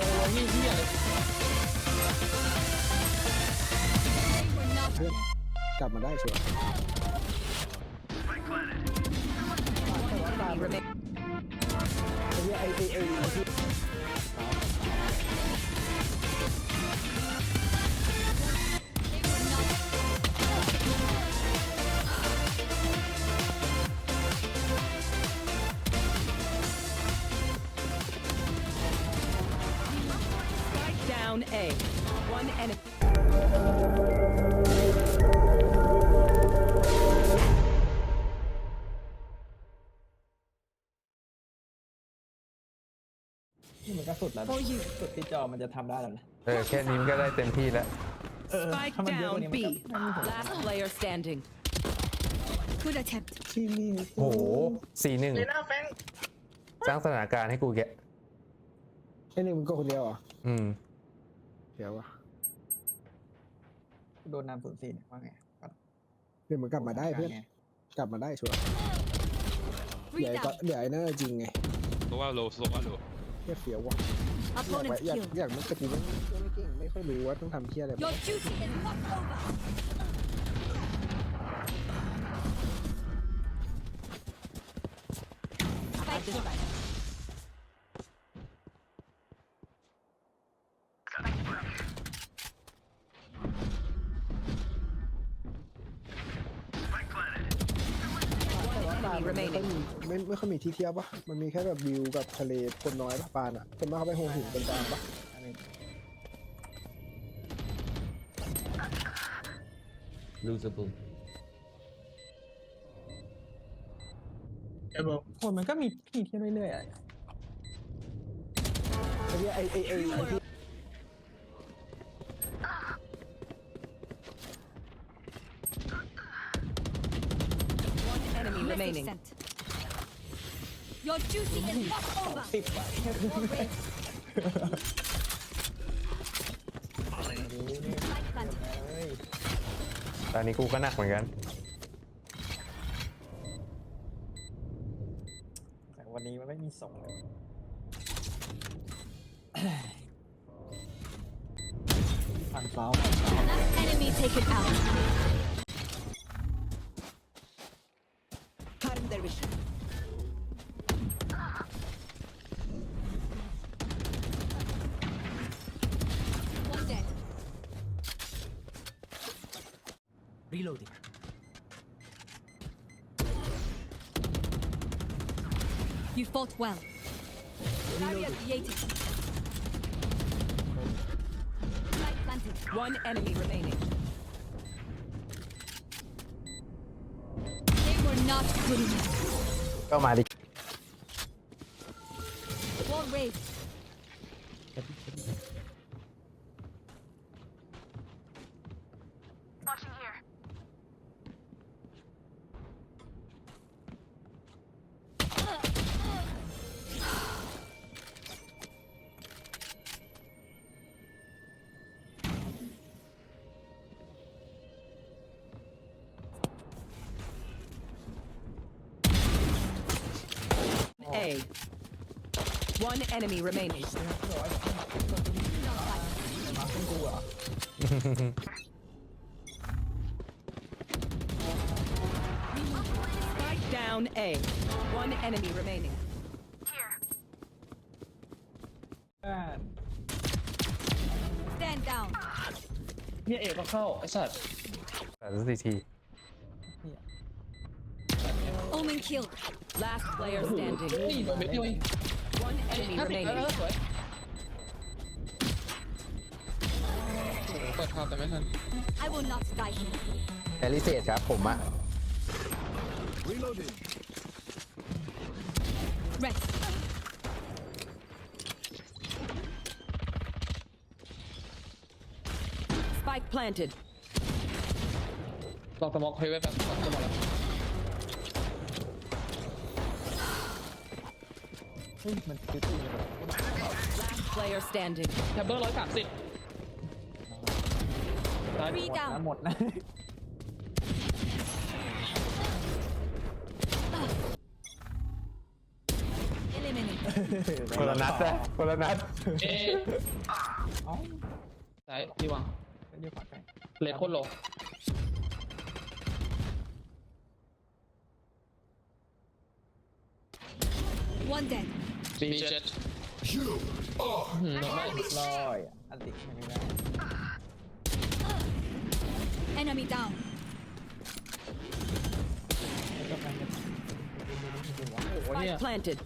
ลงลงนี่เฮียเลยเพื่อนกลับมาได้ชัวร์ไอ้เหี้ยไอ้ไอ้ไอ้ไอ้ที่ down A. One enemy. นี่มันก็สุดแล้วนะสุดที่จอมันจะทำได้แล้วนะ เออแค่นี้มันก็ได้เต็มที่แล้ว Spike ถ้ามันเยอะกว่านี้ down มัน B. ก็ไม่มีผล Last player standing. Good attempt. ที่นี่โหสี่หนึ่งเลยหน้าแฟงสร้างสถานการณ์ให้กูแกะ ไอ้นี่มึงก็คนเดียวเหรออืมเดี๋ยววะโดนนำศูนย์สี่เนี่ยว่าไงก็เดี๋ยวมึงกลับมาได้เพื่อนไงกลับมาได้ชัวร์ Three เดี๋ยวไอ้ก็ down. เดี๋ยวไอ้นั่นจริงไงโซว่าโลโซว่าโลเฮียเฟี้ยววะอยาก Opponent ไปอยาก killed. อยากมันแต่กูไม่ไม่เก่งไม่ค่อยรู้ว่าต้องทำเฮียอะไรบ้าง Your duty is not over. Spike down. ป Enemy มันไม่ค่อย remaining. มีไม่ไม่ค่อยมีที่เที่ยวปะมันมีแค่แบบวิวกับทะเลคนน้อยปะปานอะคนมากเขาไปหัวหินเป็นกลางปะอันนี้ไอ้บอกคนมันก็มีที่เที่ยวเรื่อยๆอะ ไอ้เหี้ยไอ้ไอ้ไอ้ไอ้ที่ remaining. sent. Your duty is not over. สิบอะ Spike planted. เฮ้ยตอนนี้กูก็หนักเหมือนกัน แต่วันนี้มันไม่มีส่งเลยฟันซ้อม Last enemy taken out. Reloading. You fought well. Barrier created. Planted. One enemy remaining. They were not good enough. ก็มาดิ One enemy remaining. มาขึ้นกูเหรอ Strike down A. One enemy remaining. อ่า Stand down. เนี่ยเอกก็เข้าไอ้สัตว์ แต่ละทีที Omen killed. Last player standing. นี่โดนเม็ดเดียวเอง One enemy ห้าสิบแล้ว remaining. สวยโอ้โหเปิดข่าวแต่ไม่ทัน I will not die here. แอลิเซตครับผมอะ Rest. Spike planted. ลองสมองเฮ้ยไว้แบบสองสมองแล้ว เฮ้ยมันคือตีเลย Player standing. แทมเบอร์ร้อยสามสิบตาย Three นะ down. หมดนะ Eliminate. คนละนัดนะคนละนัดเอ๊ะเอ้าซ้ายดีวางไม่ได้ฝักไก่เลนโคตรโล One dead. บีเจ็ดอืมไม่ลอยอะอันติใช้ไม่ได้ Enemy down. แล้วก็มันจะดูว่าโอ้โหเนี่ย Spike planted.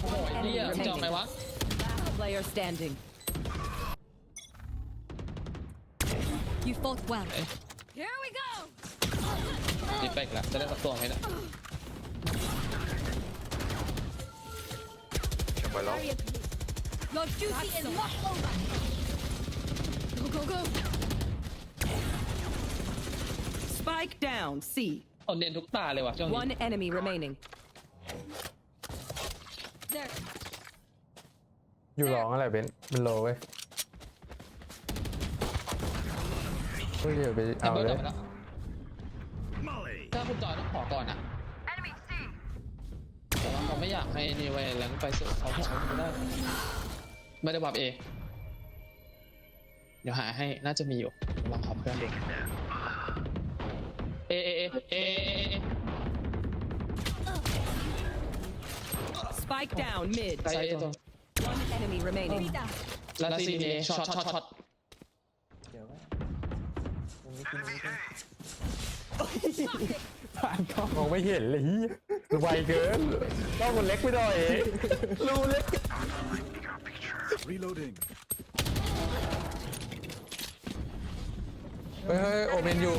โอ้โหเฮียมึงจะเอาไหมวะ Player standing. ะได้สักตัวไหมเนี่ย Barrier placed. Your duty is not over. Go go go. Spike down. C. เอาเรียนทุกตาเลยว่ะช่วงนี้ One enemy remaining. There. อยู่ร้องอะไรเบนมันโลเว้ย เฮ้ยเดี๋ยวไปแทมเอาเบอร์เลกลับยมาแล้วถ้าคุณจอยต้องขอก่อนอะ แต่ว่าเขาไม่อยากให้นี่ไว้แล้วไปเสือเขาเขาไม่ได้ไม่ได้บับเอเดี๋ยวหาให้น่าจะมีอยู่ลองขอเพื่อนดูเอเอเอเอเอเอเอ Spike down mid. ไซเอตัว One enemy remaining. Three down. แล้วซีเอช็อตช็อตช็อตเดี๋ยวว่า มันไม่กินผ่านกล้องมองไม่เห็นเลยไวเกินต้องมันเล็กไปหน่อยรูเล็ก Reloading. เฮ้ยเฮ้ยโอเมนอยู่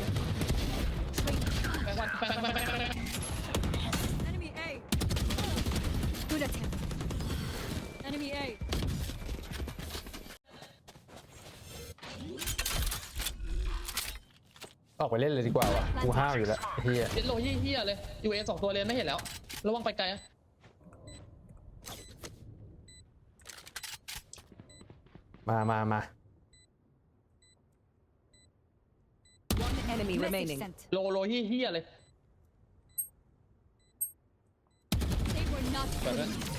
แปลงวันแปลงวันแปลงวันแปลงวัน Enemy A. Good attempt. Enemy A. ออกไปเล่นเลยดีกว่าวะกูห้าวอยู่แล้วไอ้เฮียเจ็ดโลเฮี้ยๆเลยยูเอสองตัวเรียนไม่เห็นแล้ว ระวังไปไกลนะมามามา One enemy Message remaining. sent. โลโลเฮี้ยๆเลย They were not แบบนั้น good.